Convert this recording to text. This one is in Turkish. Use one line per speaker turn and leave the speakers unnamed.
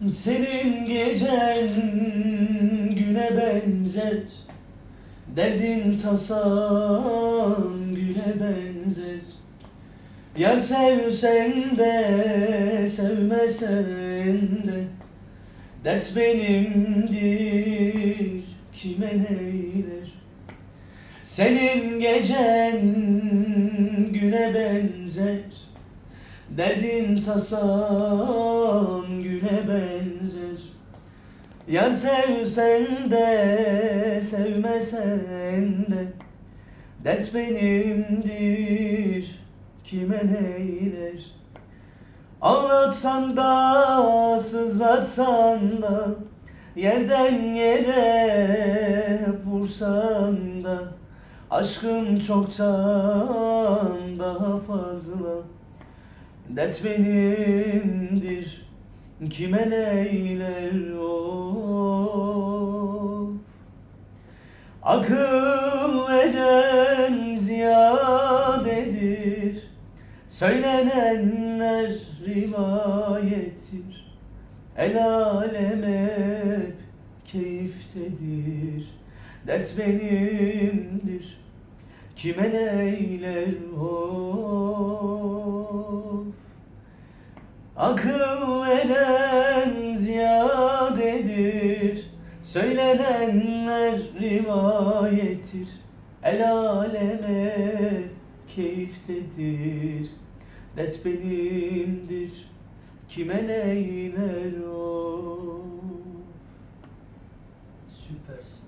Senin gecen güne benzer Derdin tasan güne benzer. Yar sevsen de sevmesen de Dert benimdir kime neyler? Senin gecen güne benzer Derdin tasan güne benzer. Yar sevsen de sevmesen de. Dert benimdir kime neyler? Ağlatsan da sızlatsan da Yerden yere vursan da. Aşkın çoktan daha fazla Dert benimdir Kime neyler of? Akıl veren ziyadedir Söylenenler rivayettir. El alem hep keyiftedir Dert benimdir Kime neyler of Akıl veren ziyadedir Söylenenler rivayettir. El aleme keyiftedir Dert benimdir. Kime neyler o?
Süpersin.